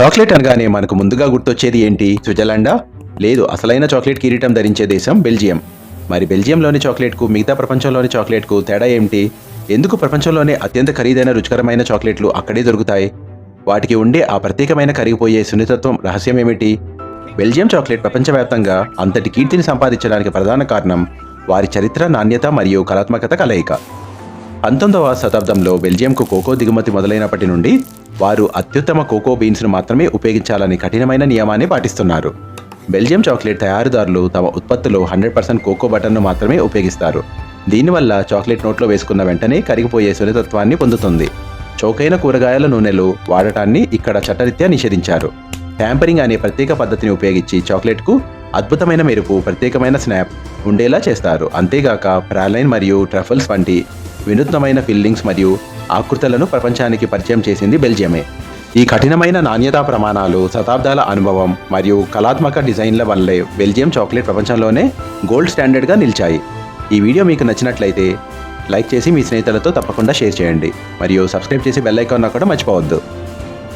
Chocolate అనగానే మనకు ముందుగా గుర్తొచ్చేది ఏంటి? స్విట్జర్లాండా? లేదు అసలైన చాక్లెట్ కిరీటం ధరించే దేశం బెల్జియం. మరి బెల్జియంలోని చాక్లెట్కు మిగతా ప్రపంచంలోని చాక్లెట్కు తేడా ఏమిటి? ఎందుకు ప్రపంచంలోనే అత్యంత ఖరీదైన రుచికరమైన చాక్లెట్లు అక్కడే దొరుకుతాయి? వాటికి ఉండే ఆ ప్రత్యేకమైన కరిగిపోయే సున్నితత్వం రహస్యం ఏమిటి? బెల్జియం చాక్లెట్ ప్రపంచవ్యాప్తంగా అంతటి కీర్తిని సంపాదించడానికి ప్రధాన కారణం వారి చరిత్ర నాణ్యత మరియు కళాత్మకత కలయిక. పంతొమ్మిదవ శతాబ్దంలో బెల్జియంకు కోకో దిగుమతి మొదలైనప్పటి నుండి వారు అత్యుత్తమ కోకో బీన్స్ను మాత్రమే ఉపయోగించాలని కఠినమైన నియమాన్ని పాటిస్తున్నారు. బెల్జియం చాక్లెట్ తయారీదారులు తమ ఉత్పత్తిలో హండ్రెడ్ పర్సెంట్ కోకో బటర్ను మాత్రమే ఉపయోగిస్తారు. దీనివల్ల చాక్లెట్ నోట్లో వేసుకున్న వెంటనే కరిగిపోయే సున్నితత్వాన్ని పొందుతుంది. చౌకైన కూరగాయల నూనెలు వాడటాన్ని ఇక్కడ చట్టరీత్యా నిషేధించారు. ట్యాంపరింగ్ అనే ప్రత్యేక పద్ధతిని ఉపయోగించి చాక్లెట్కు అద్భుతమైన మెరుపు ప్రత్యేకమైన స్నాప్ ఉండేలా చేస్తారు. అంతేగాక ప్రాలైన్ మరియు ట్రఫల్స్ వంటి వినూత్నమైన ఫిల్లింగ్స్ మరియు ఆకృతులను ప్రపంచానికి పరిచయం చేసింది బెల్జియమే. ఈ కఠినమైన నాణ్యతా ప్రమాణాలు శతాబ్దాల అనుభవం మరియు కళాత్మక డిజైన్ల వల్లే బెల్జియం చాక్లెట్ ప్రపంచంలోనే గోల్డ్ స్టాండర్డ్గా నిలిచాయి. ఈ వీడియో మీకు నచ్చినట్లయితే లైక్ చేసి మీ స్నేహితులతో తప్పకుండా షేర్ చేయండి. మరియు సబ్స్క్రైబ్ చేసి బెల్ ఐకాన్ కూడా మర్చిపోవద్దు.